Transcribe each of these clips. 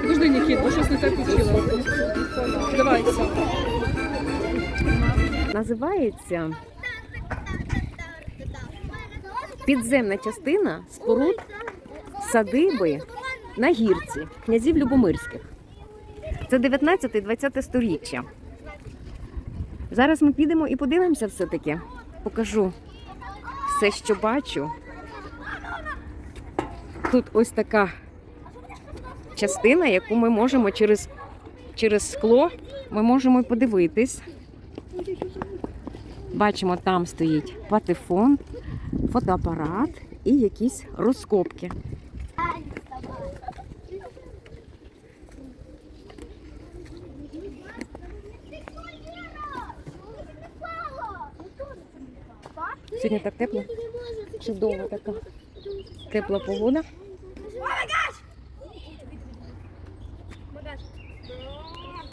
Подожди, Нікіт, бо щось не так. Давай. Називається підземна частина споруд садиби на гірці князів Любомирських. Це 19-20 сторіччя. Зараз ми підемо і подивимося все-таки. Покажу все, що бачу. Тут ось така частина, яку ми можемо через, через скло ми можемо подивитись. Бачимо, там стоїть патефон, фотоапарат і якісь розкопки. Сьогодні так тепло, чудова така тепла погода.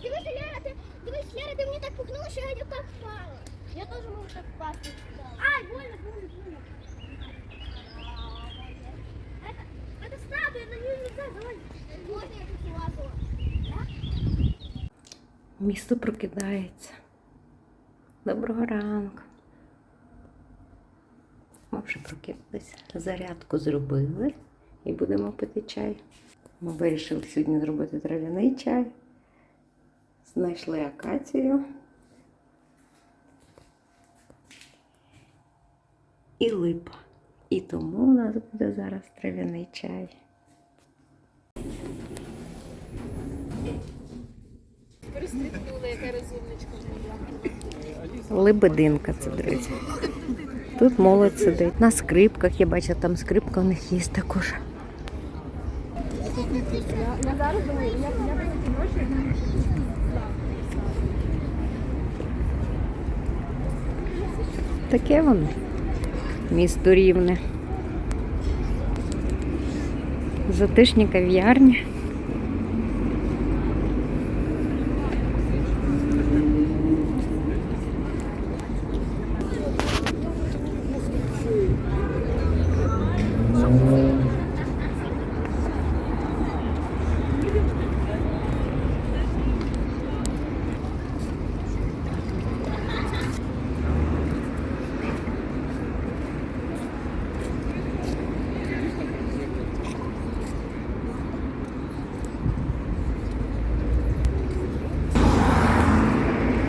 Дивися, Лера, ти, дивись, Лера, ти мені так пукнула, що я так впала. Я теж можу так впасти. Ай, больно, больно, больно. Это, это слабо, на нее нельзя, давай. Вот я тут лазила. Місто прокидається. Доброго ранку. Вже прокинулися. Зарядку зробили і будемо пити чай. Ми вирішили сьогодні зробити трав'яний чай. Знайшли акацію. І липа. І тому у нас буде зараз трав'яний чай. Лебединка це, друзі. Тут молодь сидить. На скрипках, я бачу, там скрипка у них є також. Таке воно. Місто рівне. Затишні кав'ярні.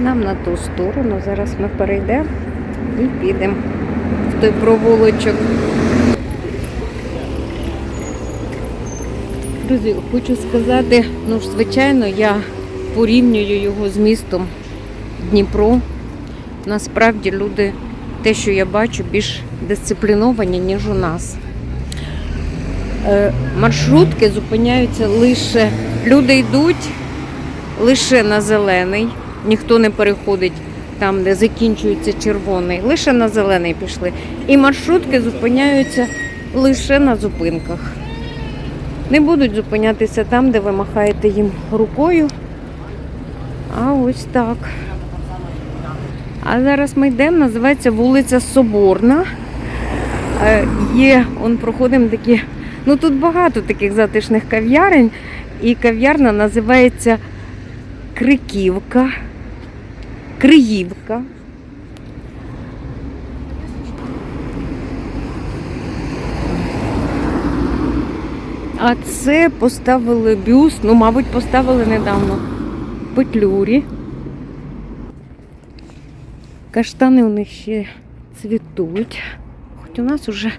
Нам на ту сторону. Зараз ми перейдемо і підемо в той провулочок. Друзі, хочу сказати, ну ж, звичайно, я порівнюю його з містом Дніпро. Насправді люди, те, що я бачу, більш дисципліновані, ніж у нас. Е, маршрутки зупиняються лише. Люди йдуть лише на зелений, ніхто не переходить там, де закінчується червоний, лише на зелений пішли. І маршрутки зупиняються лише на зупинках. Не будуть зупинятися там, де ви махаєте їм рукою. А ось так. А зараз ми йдемо, називається вулиця Соборна. Е, Є, он проходимо такі. Ну тут багато таких затишних кав'ярень. І кав'ярна називається Криківка. Криївка. А це поставили бюст, ну, мабуть, поставили недавно петлюрі. Каштани у них ще цвітуть. Хоч у нас уже.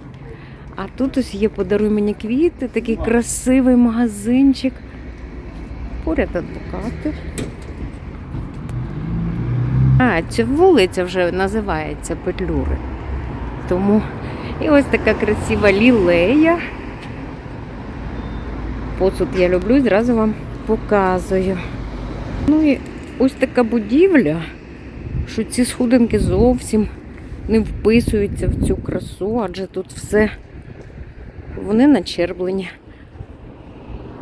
А тут ось є подаруй мені квіти, такий красивий магазинчик. Поряд адвокати. А, ця вулиця вже називається Петлюри. Тому і ось така красива лілея. Посуд я люблю, зразу вам показую. Ну і ось така будівля, що ці сходинки зовсім не вписуються в цю красу, адже тут все вони начерблені.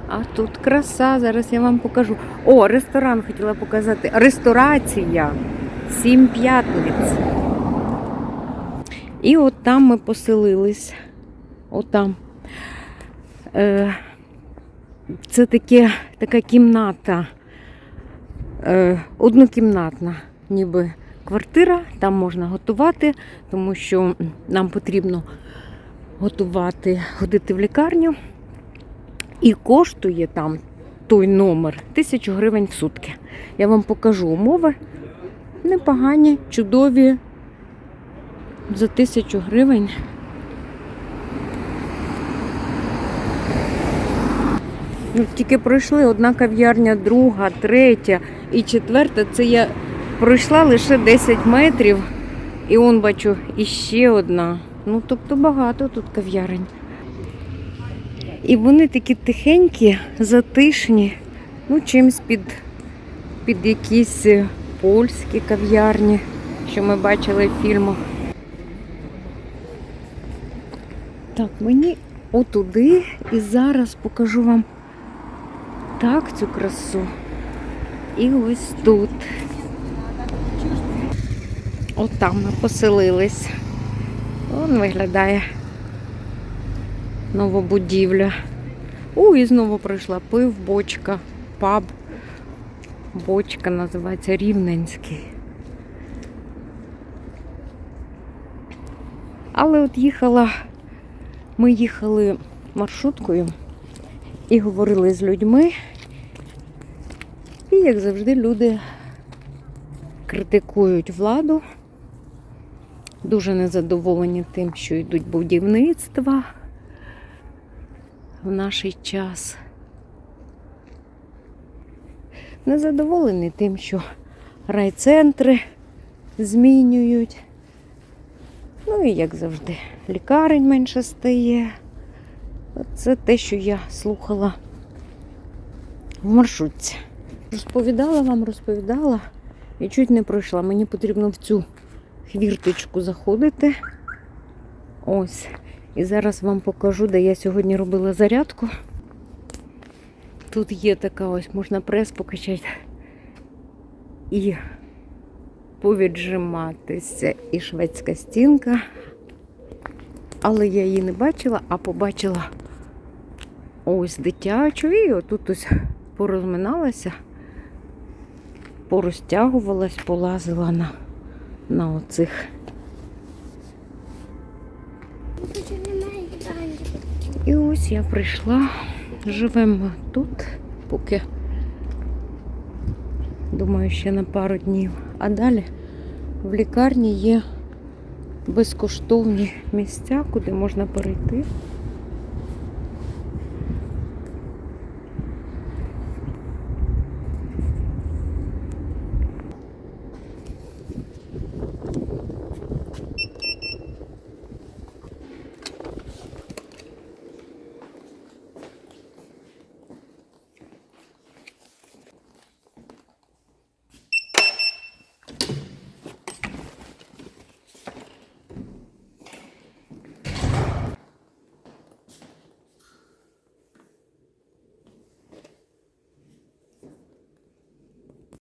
А тут краса, зараз я вам покажу. О, ресторан хотіла показати. Ресторація. Сім п'ятниць. І от там ми поселились. Отам. Е, це таке, така кімната. Е, однокімнатна, ніби квартира. Там можна готувати, тому що нам потрібно готувати, ходити в лікарню. І коштує там той номер тисячу гривень в сутки. Я вам покажу умови. Непогані, чудові. За тисячу гривень. Ну, тільки пройшли одна кав'ярня, друга, третя і четверта. Це я пройшла лише 10 метрів. І он бачу іще одна. Ну, тобто багато тут кав'ярень. І вони такі тихенькі, затишні, ну, чимсь під, під якісь е, польські кав'ярні, що ми бачили в фільмах. Так, мені отуди і зараз покажу вам так цю красу. І ось тут. От там ми поселились. Он виглядає нова будівля. У, і знову прийшла пив, бочка, паб. Бочка називається Рівненський. Але от їхала, ми їхали маршруткою і говорили з людьми. І, як завжди, люди критикують владу, дуже незадоволені тим, що йдуть будівництва в наш час. Незадоволені тим, що райцентри змінюють. Ну і як завжди, лікарень менше стає. Це те, що я слухала в маршрутці. Розповідала вам, розповідала і чуть не пройшла. Мені потрібно в цю хвірточку заходити. Ось. І зараз вам покажу, де я сьогодні робила зарядку. Тут є така ось, можна прес покачати і повіджиматися. І шведська стінка. Але я її не бачила, а побачила ось дитячу. І отут ось порозминалася, порозтягувалась, полазила на, на оцих. І ось я прийшла. Живемо тут, поки думаю, ще на пару днів. А далі в лікарні є безкоштовні місця, куди можна перейти